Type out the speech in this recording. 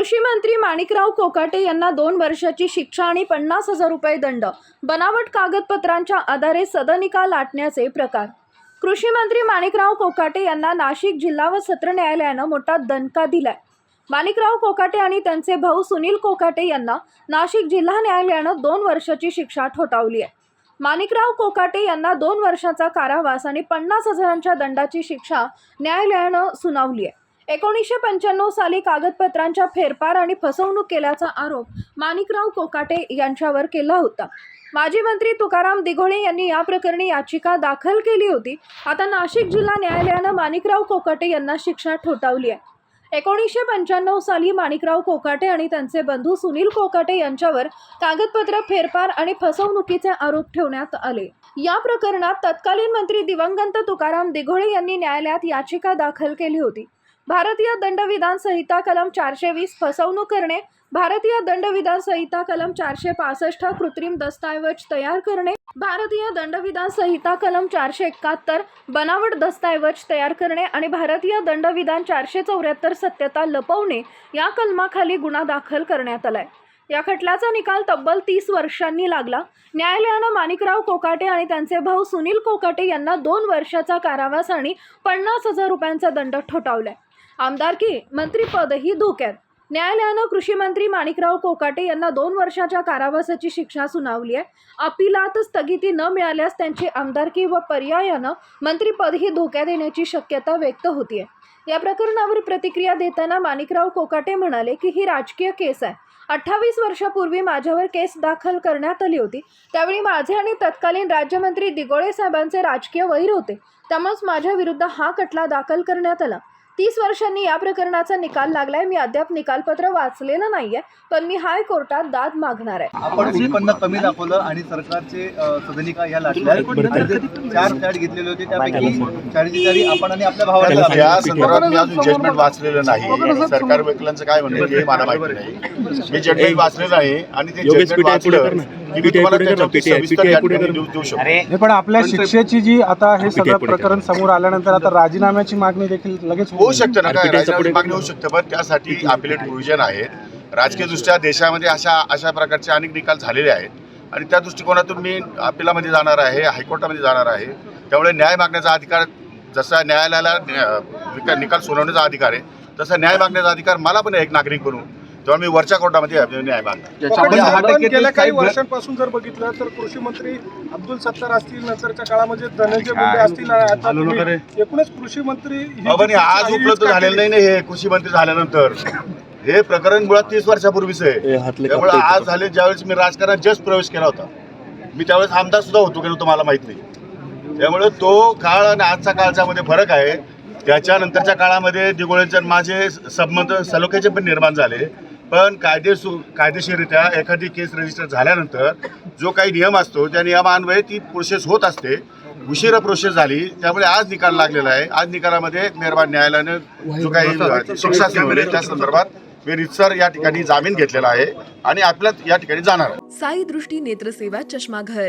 कृषी मंत्री माणिकराव कोकाटे यांना दोन वर्षाची शिक्षा आणि पन्नास हजार रुपये दंड. बनावट कागदपत्रांच्या आधारे सदनिका लाटण्याचे प्रकार. कृषी मंत्री माणिकराव कोकाटे यांना नाशिक जिल्हा व सत्र न्यायालयानं मोठा दणका दिलाय. माणिकराव कोकाटे आणि त्यांचे भाऊ सुनील कोकाटे यांना नाशिक जिल्हा न्यायालयानं दोन वर्षाची शिक्षा ठोठावली आहे. माणिकराव कोकाटे यांना दोन वर्षाचा कारावास आणि पन्नास हजारांच्या दंडाची शिक्षा न्यायालयानं सुनावली आहे. एकोणीसशे पंच्याण्णव साली कागदपत्रांच्या फेरफार आणि फसवणूक केल्याचा आरोप माणिकराव कोकाटे यांच्यावर केला होता. माजी मंत्री तुकाराम दिघोळे यांनी या प्रकरणी याचिका दाखल केली होती. आता नाशिक जिल्हा न्यायालयानं माणिकराव कोकाटे यांना शिक्षा ठोठावली आहे. एकोणीसशे पंच्याण्णव साली माणिकराव कोकाटे आणि त्यांचे बंधू सुनील कोकाटे यांच्यावर कागदपत्र फेरफार आणि फसवणुकीचे आरोप ठेवण्यात आले. या प्रकरणात तत्कालीन मंत्री दिवंगत तुकाराम दिघोळे यांनी न्यायालयात याचिका दाखल केली होती. भारतीय दंडविधान संहिता कलम चारशे वीस फसवणूक करणे भारतीय दंडविधान संहिता कलम चारशे पासष्ट कृत्रिम दस्तऐवज तयार करणे भारतीय दंडविधान संहिता कलम चारशे एकाहत्तर बनावट दस्तऐवज तयार करणे आणि भारतीय दंडविधान चारशे चौऱ्याहत्तर सत्यता लपवणे या कलमाखाली गुन्हा दाखल करण्यात आलाय. या खटल्याचा निकाल तब्बल तीस वर्षांनी लागला. न्यायालयानं माणिकराव कोकाटे आणि त्यांचे भाऊ सुनील कोकाटे यांना दोन वर्षाचा कारावास आणि पन्नास हजार रुपयांचा दंड ठोठावलाय. आमदारकी मंत्रीपदही धोक्यात. न्यायालयानं कृषी मंत्री माणिकराव कोकाटे यांना दोन वर्षाच्या कारावासाची शिक्षा सुनावली आहे. अपिलात स्थगिती न मिळाल्यास त्यांची आमदारकी व पर्यायानं मंत्रीपदही धोक्यात येण्याची शक्यता व्यक्त होतीये. या प्रकरणावर प्रतिक्रिया देताना माणिकराव कोकाटे म्हणाले की ही राजकीय केस आहे. अठ्ठावीस वर्षापूर्वी माझ्यावर केस दाखल करण्यात आली होती. त्यावेळी माझे आणि तत्कालीन राज्यमंत्री दिगोळे साहेबांचे राजकीय वैर होते. त्यामुळेच माझ्या विरुद्ध हा खटला दाखल करण्यात आला. तीस वर्षांनी या प्रकरणाचा निकाल लागलाय. मी अद्याप निकालपत्र वाचलेलं नाहीये पण मी हायकोर्टात दाद मागणार आहे. आपण उत्पन्न कमी दाखवलं आणि सरकारचे सदनिका ह्या लाटल्या. जे चार फ्लॅट घेतलेले होते त्यापैकी चारी आपण आणि आपल्या भावाला या संदर्भात मी अजून जजमेंट वाचलेलं नाही. सरकार वकिलांचं काय म्हणणं आहे हे मला माहिती नाही. मी जजमेंट वाचलेलं आहे आणि ते जजमेंट वाचलं मी तुम्हाला सविस्तर या ठिकाणी. देऊ शकतो. नाही पण आपल्या शिक्षेची जी आता हे सगळं प्रकरण समोर आल्यानंतर आता राजीनाम्याची मागणी देखील लगेच होऊ शकतं ना काय पुढे मागणी होऊ शकतं पण त्यासाठी अपिलेट प्रोव्हिजन आहेत. राजकीय दृष्ट्या देशामध्ये अशा अशा प्रकारचे अनेक निकाल झालेले आहेत. आणि त्या दृष्टिकोनातून मी अपिलामध्ये जाणार आहे हायकोर्टामध्ये जाणार आहे. त्यामुळे न्याय मागण्याचा अधिकार जसा न्यायालयाला न्या- निका- निकाल सुनावण्याचा अधिकार आहे तसा न्याय मागण्याचा अधिकार मला पण आहे एक नागरिक म्हणून. तेव्हा मी वरच्या कोर्टामध्ये न्याय मागणार. गेल्या काही वर्षांपासून जर बघितलं तर कृषी मंत्री अब्दुल सत्तार असतील नंतरच्या काळामध्ये धनंजय मुंडे असतील आता तुम्ही एकूणच कृषी मंत्री ही अहो, पण हे आज उपलब्ध झालेलं नाही ना हे कृषी मंत्री झाल्यानंतर. हे प्रकरण मुळात तीस वर्षापूर्वीच आहे. हे त्यामुळे आज झाले ज्यावेळेस मी राजकारणात जस्ट प्रवेश केला होता. मी त्यावेळेस आमदार सुद्धा होतो की मला माहीत नाही. त्यामुळे तो काळ आणि आजचा काळच्या मध्ये फरक आहे. त्याच्यानंतरच्या काळामध्ये दिगोळेंच्या माझे संबंध सलोख्याचे पण निर्माण झाले. पण कायदेसू कायदेशीररित्या एखादी केस रजिस्टर झाल्यानंतर जो काही नियम असतो त्या नियमान्वये ती प्रोसेस होत असते. उशिरा प्रोसेस झाली त्यामुळे आज निकाल लागलेला आहे. आज निकालामध्ये मेहरबान न्यायालयानं जो काही शिक्षा त्या संदर्भात मी रितसर या ठिकाणी जामीन घेतलेला आहे आणि आपल्या या ठिकाणी जाणार आहे. साई दृष्टी नेत्रसेवा चष्माघर.